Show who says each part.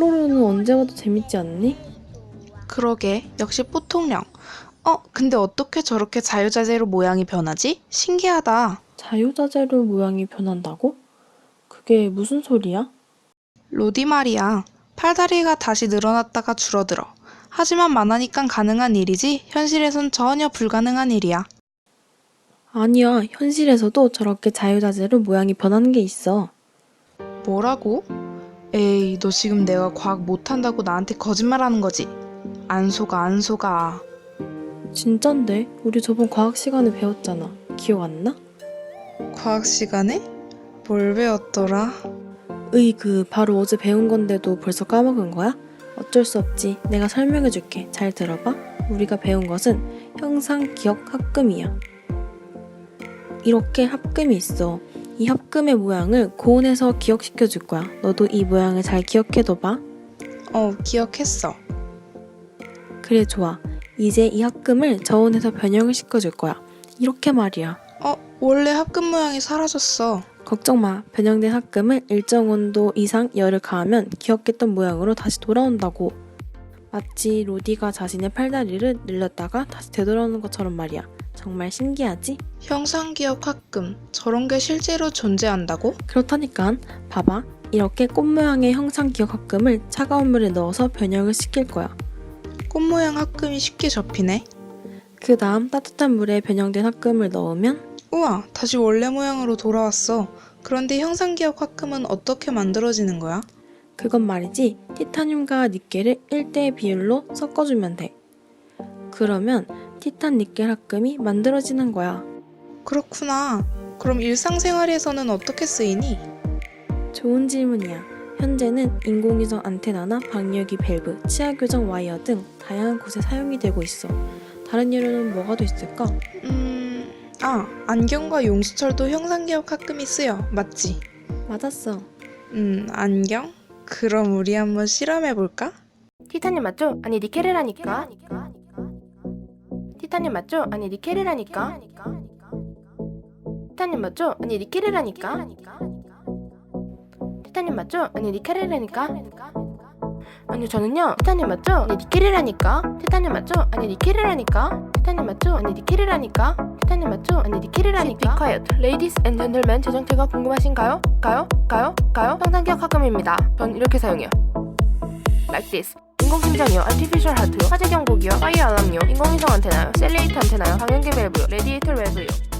Speaker 1: 언제 봐도 재밌지 않니?
Speaker 2: 그러게, 역시 뽀통령. 어, 근데 어떻게 저렇게 자유자재로 모양이 변하지? 신기하다.
Speaker 1: 자유자재로 모양이 변한다고? 그게 무슨 소리야?
Speaker 2: 로디 말이야. 팔다리가 다시 늘어났다가 줄어들어. 하지만 만화니깐 가능한 일이지 현실에선 전혀 불가능한 일이야.
Speaker 1: 아니야, 현실에서도 저렇게 자유자재로 모양이 변하는 게 있어.
Speaker 2: 뭐라고? 에이, 너 지금 내가 과학 못한다고 나한테 거짓말하는 거지? 안 속아, 안 속아.
Speaker 1: 진짠데? 우리 저번 과학 시간에 배웠잖아. 기억 안 나?
Speaker 2: 과학 시간에? 뭘 배웠더라?
Speaker 1: 으이 그, 바로 어제 배운 건데도 벌써 까먹은 거야? 어쩔 수 없지. 내가 설명해 줄게. 잘 들어봐. 우리가 배운 것은 형상 기억 합금이야. 이렇게 합금이 있어. 이 합금의 모양을 고온에서 기억시켜 줄 거야. 너도 이 모양을 잘 기억해 둬봐.
Speaker 2: 어, 기억했어.
Speaker 1: 그래, 좋아. 이제 이 합금을 저온에서 변형을 시켜줄 거야. 이렇게 말이야.
Speaker 2: 어, 원래 합금 모양이 사라졌어.
Speaker 1: 걱정 마. 변형된 합금을 일정 온도 이상 열을 가하면 기억했던 모양으로 다시 돌아온다고. 마치 로디가 자신의 팔다리를 늘렸다가 다시 되돌아오는 것처럼 말이야. 정말 신기하지?
Speaker 2: 형상기억 합금. 저런 게 실제로 존재한다고?
Speaker 1: 그렇다니까. 봐봐. 이렇게 꽃 모양의 형상 기억 합금을 차가운 물에 넣어서 변형을 시킬 거야.
Speaker 2: 꽃 모양 합금이 쉽게 접히네.
Speaker 1: 그 다음 따뜻한 물에 변형된 합금을 넣으면
Speaker 2: 우와, 다시 원래 모양으로 돌아왔어. 그런데 형상기억 합금은 어떻게 만들어지는 거야?
Speaker 1: 그건 말이지 티타늄과 니켈을 1대 비율로 섞어주면 돼. 그러면 티탄 니켈 합금이 만들어지는 거야.
Speaker 2: 그렇구나. 그럼 일상생활에서는 어떻게 쓰이니?
Speaker 1: 좋은 질문이야. 현재는 인공위성 안테나나 방열기 밸브, 치아 교정 와이어 등 다양한 곳에 사용이 되고 있어. 다른 예로는 뭐가 더 있을까?
Speaker 2: 음, 아, 안경과 용수철도 형상기억 합금이 쓰여. 맞지?
Speaker 1: 맞았어.
Speaker 2: 음, 안경? 그럼 우리 한번 실험해 볼까?
Speaker 3: 티타늄 맞죠? 아니 니켈이라니까. 티타늄 맞죠? 아니 니켈이라니까. 티타늄 맞죠? 아니 니켈이라니까. 티타늄 맞죠? 아니 니켈이라니까. 아니 저는요 티타늄 맞죠? 아니 니켈이라니까. 티타늄 맞죠? 아니 니켈이라니까. 티타늄 맞죠? 아니 니켈이라니까. 티타늄 맞죠? 아니 니켈이라니까. Be quiet, ladies and gentlemen. 제 정체가 궁금하신가요? 가요? 가요? 가요? 형상기억 합금입니다. 전 이렇게 사용해요. like this. 인공심장이요, artificial heart, 화재 경보기요, 파이어 알람요, 인공위성 안테나요, 셀레이트 안테나요, 방연계 밸브요, 레디에이터 밸브요.